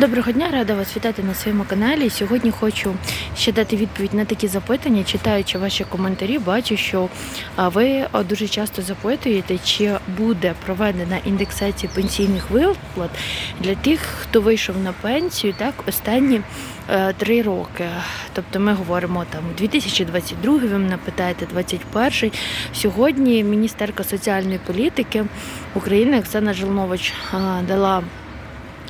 Доброго дня, рада вас вітати на своєму каналі. Сьогодні хочу ще дати відповідь на такі запитання. Читаючи ваші коментарі, бачу, що ви дуже часто запитуєте, чи буде проведена індексація пенсійних виплат для тих, хто вийшов на пенсію так останні е, три роки. Тобто ми говоримо там 2022, ви мене питаєте 21. Сьогодні міністерка соціальної політики України Оксана Жилнович дала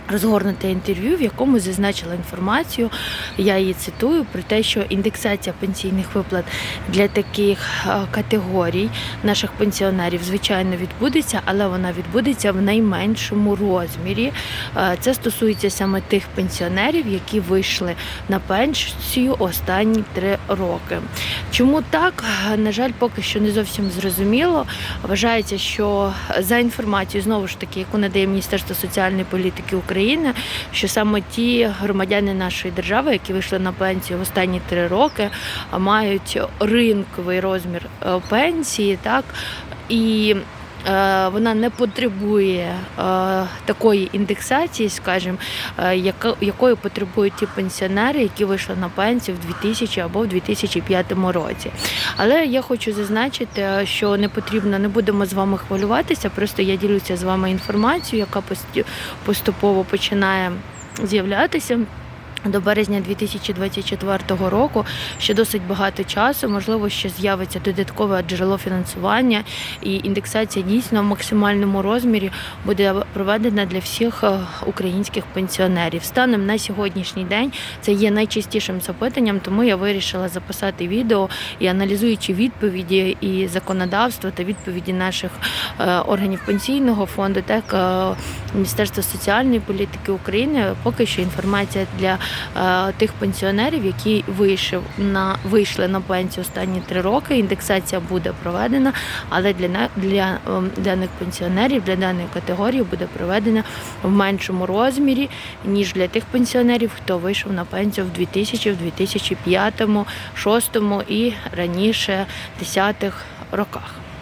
розгорнуте інтерв'ю, в якому зазначила інформацію, я її цитую, про те, що індексація пенсійних виплат для таких е, категорій наших пенсіонерів, звичайно, відбудеться, але вона відбудеться в найменшому розмірі. Е, Це стосується саме тих пенсіонерів, які вийшли на пенсію останні три роки. Чому так? На жаль, поки що не зовсім зрозуміло. Вважається, що за інформацією знову ж таки, яку надає Міністерство соціальної політики України, що саме ті громадяни нашої держави, які вийшли на пенсію в останні три роки, мають ринковий розмір е, пенсії, так і вона не потребує е, такої індексації, скажімо, е, якої потребують ті пенсіонери, які вийшли на пенсію в 2000 або в 2005 році. Але я хочу зазначити, е, що не потрібно, не будемо з вами хвилюватися. Просто я ділюся з вами інформацією, яка поступово починає з'являтися. До березня 2024 року ще досить багато часу. Можливо, що з'явиться додаткове джерело фінансування, і індексація дійсно в максимальному розмірі буде проведена для всіх е, українських пенсіонерів. Станом на сьогоднішній день це є найчастішим запитанням, тому я вирішила записати відео і аналізуючи відповіді і законодавство та відповіді наших е, органів пенсійного фонду, так е, Міністерства соціальної політики України. Поки що інформація для е, тих пенсіонерів, які вийшов на вийшли на пенсію останні три роки. Індексація буде проведена, але для для ем, даних пенсіонерів, для даної категорії буде проведена в меншому розмірі ніж для тих пенсіонерів, хто вийшов на пенсію в 2000, в 2005, 2006 і раніше 10-х роках.